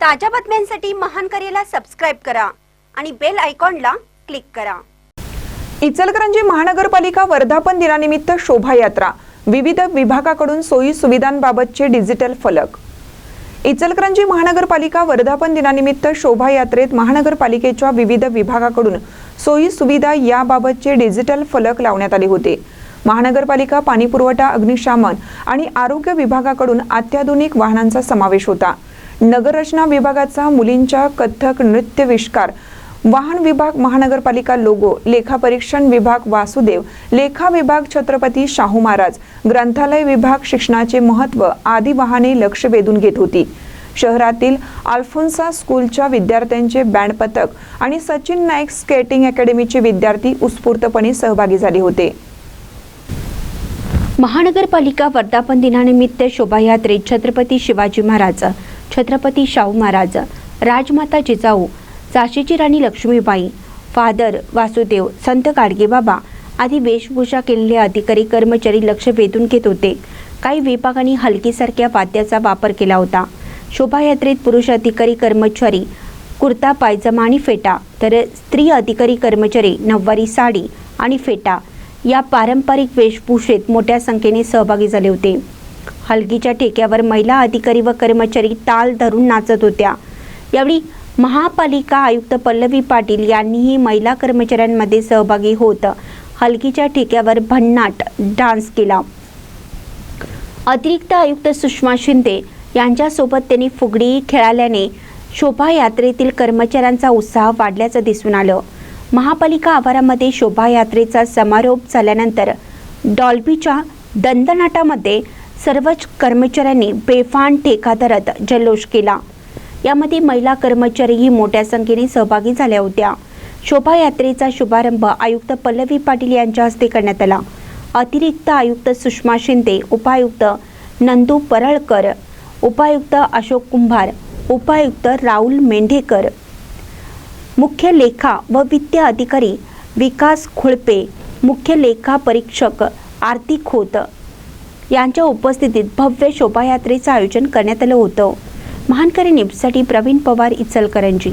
ताज्या बातम्यांसाठी महान करेला सबस्क्राईब करा आणि बेल आयकॉनला क्लिक करा. इचलकरंजी महानगरपालिका वर्धापन दिनानिमित्त शोभायात्रा. विविध विभागाकडून सोयी सुविधांबाबतचे डिजिटल फलक. इचलकरंजी महानगरपालिका वर्धापन दिनानिमित्त शोभायात्रेत महानगरपालिकेच्या विविध विभागाकडून सोयी सुविधा याबाबतचे डिजिटल फलक लावण्यात आले होते. महानगरपालिका पाणीपुरवठा अग्निशामन आणि आरोग्य विभागाकडून अत्याधुनिक वाहनांचा समावेश होता. नगररचना विभागाचा मुलींच्या कथ्थक नृत्य विष्कार. वाहन विभाग महानगरपालिका लोगो लेखापरीक्षण विभाग वासुदेव लेखा विभाग छत्रपती शाहू महाराज ग्रंथालय विभाग शिक्षणाचे महत्त्व आदी वाहने लक्ष वेधून घेत होती. शहरातील अल्फोन्सा स्कूलच्या विद्यार्थ्यांचे बँड पथक आणि सचिन नाईक स्केटिंग अकॅडमीचे विद्यार्थी उत्स्फूर्तपणे सहभागी झाले होते. महानगरपालिका वर्धापन दिनानिमित्त शोभायात्रेत छत्रपती शिवाजी महाराज छत्रपती शाहू महाराज राजमाता जिजाऊ झाशीची राणी लक्ष्मीबाई फादर वासुदेव संत गाडगेबाबा आदी वेशभूषा केलेले अधिकारी कर्मचारी लक्ष वेधून घेत होते. काही विभागांनी हलकीसारख्या वाद्याचा वापर केला होता. शोभायात्रेत पुरुष अधिकारी कर्मचारी कुर्ता पायजमा आणि फेटा तर स्त्री अधिकारी कर्मचारी नऊवारी साडी आणि फेटा या पारंपरिक वेशभूषेत मोठ्या संख्येने सहभागी झाले होते. हलगीच्या ठेक्यावर महिला अधिकारी व कर्मचारी ताल धरून नाचत होत्या. यावेळी महापालिका आयुक्त पल्लवी पाटील यांनीही महिला कर्मचाऱ्यांमध्ये सहभागी होत हलकीच्या ठेक्यावर भन्नाट डान्स केला. अतिरिक्त आयुक्त सुषमा शिंदे यांच्यासोबत त्यांनी फुगडी खेळाल्याने शोभायात्रेतील कर्मचाऱ्यांचा उत्साह वाढल्याचं दिसून आलं. महापालिका आवारामध्ये शोभायात्रेचा समारोप झाल्यानंतर डॉल्बीच्या दंदनाटामध्ये सर्वच कर्मचाऱ्यांनी बेफान ठेका धरत जल्लोष केला. यामध्ये महिला कर्मचारीही मोठ्या संख्येने सहभागी झाल्या होत्या. शोभायात्रेचा शुभारंभ आयुक्त पल्लवी पाटील यांच्या हस्ते करण्यात आला. अतिरिक्त आयुक्त सुषमा शिंदे उपायुक्त नंदू परळकर उपायुक्त अशोक कुंभार उपायुक्त राहुल मेंढेकर मुख्य लेखा व वित्त अधिकारी विकास खुळपे मुख्य लेखा परीक्षक आरती खोत यांच्या उपस्थितीत भव्य शोभायात्रेचं आयोजन करण्यात आलं होतं. महानकरी न्यूजसाठी प्रवीण पवार इचलकरंजी